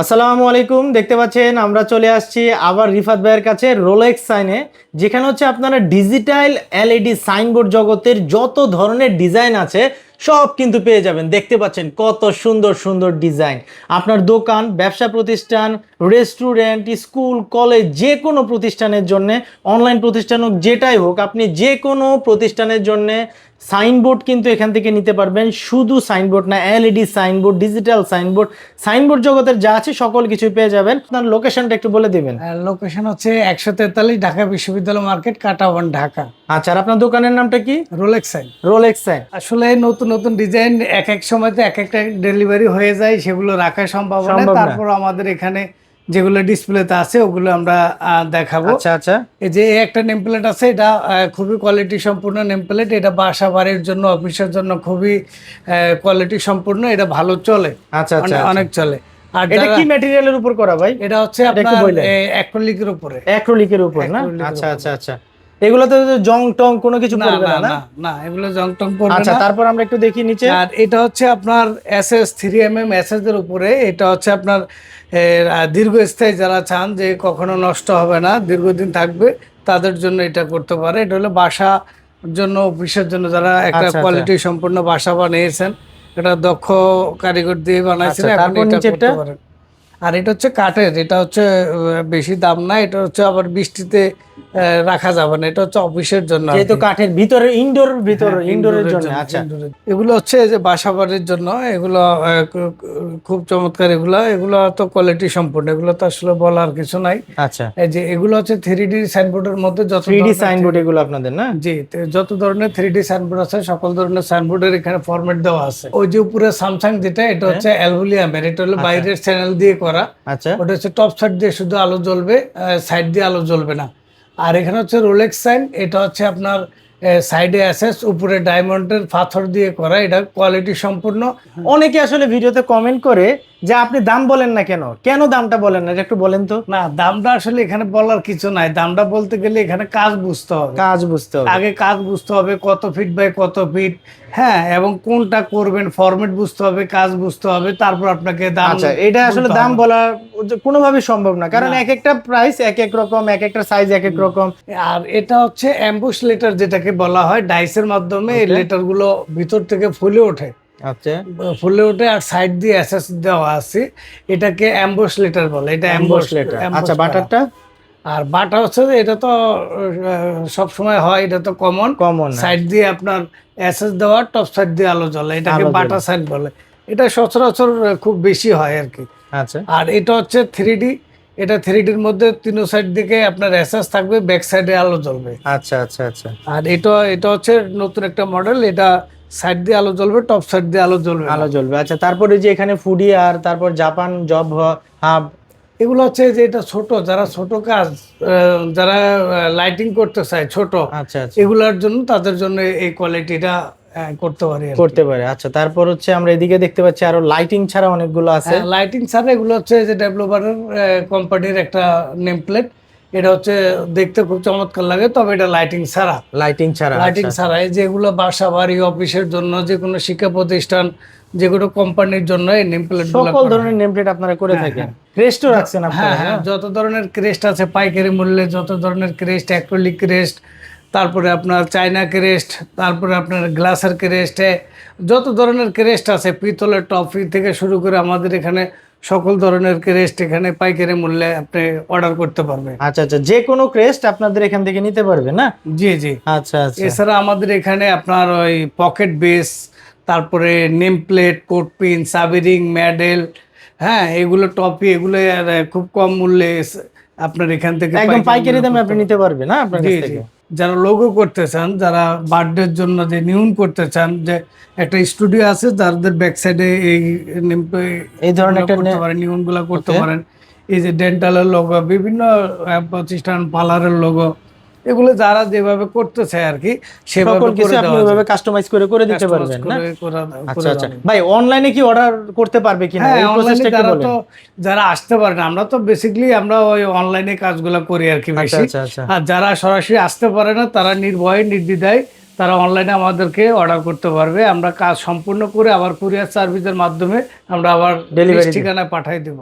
আসসালামু আলাইকুম, দেখতে পাচ্ছেন, আমরা চলে আসছি আবার রিফাত ভাইয়ের কাছে রোলেক্স সাইনে যেখানে হচ্ছে আপনারা ডিজিটাল এলইডি সাইনবোর্ড জগতের যত ধরনের ডিজাইন আছে, সব কিন্তু পেয়ে যাবেন। দেখতে পাচ্ছেন কত সুন্দর সুন্দর ডিজাইন আপনার দোকান, ব্যবসা প্রতিষ্ঠান রেস্টুরেন্ট স্কুল কলেজ যে কোনো প্রতিষ্ঠানের জন্য অনলাইন প্রতিষ্ঠান হোক, যেটাই হোক, আপনি যে কোনো প্রতিষ্ঠানের জন্য সাইনবোর্ড কিন্তু এখান থেকে নিতে পারবেন। শুধু সাইনবোর্ড না LED signboard digital signboard signboard জগতের যা আছে সকল কিছু পেয়ে যাবেন। আপনার লোকেশনটা একটু বলে দিবেন। লোকেশন হচ্ছে একশো তেতাল্লিশ ঢাকা বিশ্ববিদ্যালয় মার্কেট কাটাওয়ান ঢাকা। আচ্ছা আর আপনার দোকানের নামটা কি? Rolex sign. Rolex sign. আসলে নতুন নতুন ডিজাইন এক এক সময়তে এক একটা ডেলিভারি হয়ে যায় সেগুলো রাখা সম্ভব সম্ভব না। তারপর আমাদের এখানে যেগুলো ডিসপ্লেতে আছে ওগুলো আমরা দেখাবো। আচ্ছা আচ্ছা। এই যে একটা নেম প্লেট আছে এটা খুবই কোয়ালিটি সম্পূর্ণ নেম প্লেট এটা বাসা বাড়ির জন্য অফিসের জন্য খুবই কোয়ালিটি সম্পূর্ণ। এটা ভালো চলে। আচ্ছা আচ্ছা অনেক- অনেক চলে। আর এটা কি ম্যাটেরিয়ালের উপর করা ভাই? এটা হচ্ছে আপনার। অ্যাক্রিলিকের উপরে। অ্যাক্রিলিকের উপর না? আচ্ছা আচ্ছা আচ্ছা। এগুলোতে জং টং কোনো কিছু না পড়বে না না না? এগুলো জং টং পড়বে আচ্ছা তারপর আমরা একটু দেখি নিচে। আর এটা হচ্ছে আপনার S S three M M S এর উপরে। এটা হচ্ছে আপনার দীর্ঘস্থায়ী যারা চান যে কখনো নষ্ট হবে না দীর্ঘদিন থাকবে তাদের জন্য এটা করতে পারে। এটা হলো বাসা জন্য অফিসের জন্য যারা একটা আচ্ছা, কোয়ালিটি সম্পূর্ণ বাসা বানিয়েছেন এটা দক্ষ কারিগর দিয়ে বানাইছেন আচ্ছা, এখন এটা করতে পারেন। আর এটা হচ্ছে কাঠের এটা হচ্ছে বেশি দাম না এটা হচ্ছে আবার বৃষ্টিতে রাখা যাবে না। এটা হচ্ছে অফিসের জন্য যেহেতু কাঠের ভিতরে ইনডোর ভিতর হ্যাঁ, ইনডোরের জন্য আচ্ছা। এগুলো হচ্ছে যে বাসা বাড়ির জন্য এগুলো খুব চমৎকার এগুলো। এগুলো তো কোয়ালিটি সম্পূর্ণ এগুলো তো আসলে বলার কিছু নাই। আচ্ছা। এই যে এগুলো হচ্ছে থ্রি ডি সাইনবোর্ডের মধ্যে যত থ্রি ডি সাইনবোর্ড এগুলো আপনাদের না? জি যত ধরনের থ্রি ডি সাইনবোর্ড আছে সকল ধরনের সাইনবোর্ডের এখানে ফরম্যাট দেওয়া আছে। ওই যে উপরে স্যামসাং যেটা এটা হচ্ছে অ্যালুমিনিয়ামের এটা হলো বাইরের চ্যানেল দিয়ে করা। আচ্ছা। ওটা হচ্ছে টপ সাইড দিয়ে শুধু আলো জ্বলবে সাইড দিয়ে আলো জ্বলবে না। আর এখানে হচ্ছে রোলেক্স সাইন এটা হচ্ছে আপনার সাইডে অ্যাসেস উপরে ডায়মন্ডের পাথর দিয়ে করা এটা কোয়ালিটি সম্পূর্ণ। অনেকে আসলে ভিডিওতে কমেন্ট করে যে আপনি দাম বলেন না কেন? কেন দামটা বলেন না? একটু বলেন তো। না দামটা আসলে এখানে বলার কিছু নাই। দামটা বলতে গেলে এখানে কাজ বুঝতে হবে। কাজ বুঝতে হবে। আগে কাজ বুঝতে হবে কত ফিট বাই কত ফিট হ্যাঁ এবং কোনটা করবেন ফরম্যাট বুঝতে হবে কাজ বুঝতে হবে তারপর আপনাকে দাম আচ্ছা এটা আসলে দাম। বলা কোনোভাবে সম্ভব না। কারণ এক একটা প্রাইস এক এক রকম এক একটা সাইজ এক এক রকম। আর এটা হচ্ছে অ্যাম্বুশ লেটার যেটাকে বলা হয় ডাইসের মাধ্যমে এই লেটারগুলো ভিতর থেকে ফুলে ওঠে। আচ্ছা। ফুলে ওঠে আর সাইড দিয়ে অ্যাসেস দেওয়া আছে। এটাকে অ্যাম্বুশ লেটার বলে এটা অ্যাম্বস লেটার আচ্ছা বাটারটা? আর বাটা হচ্ছে যে এটা তো সব সময় হয় এটা তো কমন কমন সাইড দিয়ে আপনার অ্যাসেস দেওয়া টপ সাইড দিয়ে আলো জ্বলে এটাকে বাটা সাইড বলে। এটা সচরাচর খুব বেশি হয় আর কি। আচ্ছা। আর এটা হচ্ছে থ্রি ডি এটা থ্রি ডির মধ্যে তিন সাইড দিকে আপনার অ্যাসেস থাকবে ব্যাক সাইডে আলো জ্বলবে। আচ্ছা আচ্ছা আচ্ছা। আর এটা এটা হচ্ছে নতুন একটা মডেল এটা সাইড দিয়ে আলো জ্বলবে টপ সাইড দিয়ে আলো জ্বলবে আলো জ্বলবে। আচ্ছা তারপরে যে এখানে ফুডি আর তারপর জাপান জব হাব এগুলো হচ্ছে যে এটা ছোট যারা ছোট কাজ যারা লাইটিং করতে চায় ছোট আচ্ছা আচ্ছা। এগুলোর জন্য তাদের জন্য এই কোয়ালিটিটা করতে পারি করতে পারে। আচ্ছা তারপর হচ্ছে আমরা এদিকে দেখতে পাচ্ছি আরও লাইটিং ছাড়া অনেকগুলো আছে। লাইটিং ছাড়া এগুলো হচ্ছে যে ডেভেলপারের কোম্পানির একটা নেম প্লেট এটা হচ্ছে দেখতে খুব চমৎকার লাগে তবে এটা লাইটিং ছাড়া। লাইটিং ছাড়া লাইটিং আচ্ছা। ছাড়া এই যেগুলো বাসা বাড়ি অফিসের জন্য যে কোনো শিক্ষা প্রতিষ্ঠান যে কোনো কোম্পানির জন্য এই নেম প্লেট সকল ধরনের নেম প্লেট আপনারা করে থাকেন। ক্রেস্টও রাখছেন হ্যাঁ আপনারা হ্যাঁ যত ধরনের ক্রেস্ট আছে পাইকারি মূল্যে যত ধরনের ক্রেস্ট অ্যাক্রোলিক ক্রেস্ট তারপরে আপনার চায়না ক্রেস্ট তারপরে আপনার গ্লাসের ক্রেস্ট যত ধরনের ক্রেস্ট আছে পিতলের টফি থেকে শুরু করে আমাদের এখানে সকল ধরনের ক্রেস্ট এখানে পাইকারি মূল্যে আপনি অর্ডার করতে পারবেন। আচ্ছা আচ্ছা যে কোনো ক্রেস্ট আপনাদের এখান থেকে নিতে পারবে না? জি জি। আচ্ছা আচ্ছা। এছাড়া আমাদের এখানে আপনার ওই পকেট বেস তারপরে নেম প্লেট কোট পিন সাবিরিং মেডেল হ্যাঁ এগুলো টপি এগুলো খুব কম মূল্যে আপনার এখান থেকে একদম পাইকারি পাইকারি দামে আপনি নিতে পারবেন না আপনার কাছ থেকে? যারা লোগো করতে চান যারা বার্থডের জন্য যে নিউন করতে চান যে একটা স্টুডিও আছে যাদের ব্যাক সাইডে এই এই ধরনের একটা করতে পারেন নিউনগুলা করতে পারেন। এই যে ডেন্টালের লোগো বিভিন্ন প্রতিষ্ঠান পার্লারের লোগো এগুলো যারা যেভাবে করতে চায় আর কি সেভাবে সকল কিছু আপনি ওইভাবে কাস্টমাইজ করে করে দিতে পারবেন না? আচ্ছা আচ্ছা। ভাই অনলাইনে কি অর্ডার করতে পারবে কিনা? হ্যাঁ এই প্রসেসটা বলেন। তো যারা আসতে পারে না আমরা তো বেসিক্যালি আমরা ওই অনলাইনে কাজগুলো করি আর কি আচ্ছা বেশি। আর যারা সরাসরি আসতে পারে না তারা নির্ভয়ে নির্দ্বিধায় তারা অনলাইনে আমাদেরকে অর্ডার করতে পারবে। আমরা কাজ সম্পূর্ণ করে আবার কুরিয়ার সার্ভিসের মাধ্যমে আমরা আবার ডেলিভারি ঠিকানায় পাঠিয়ে দেবো।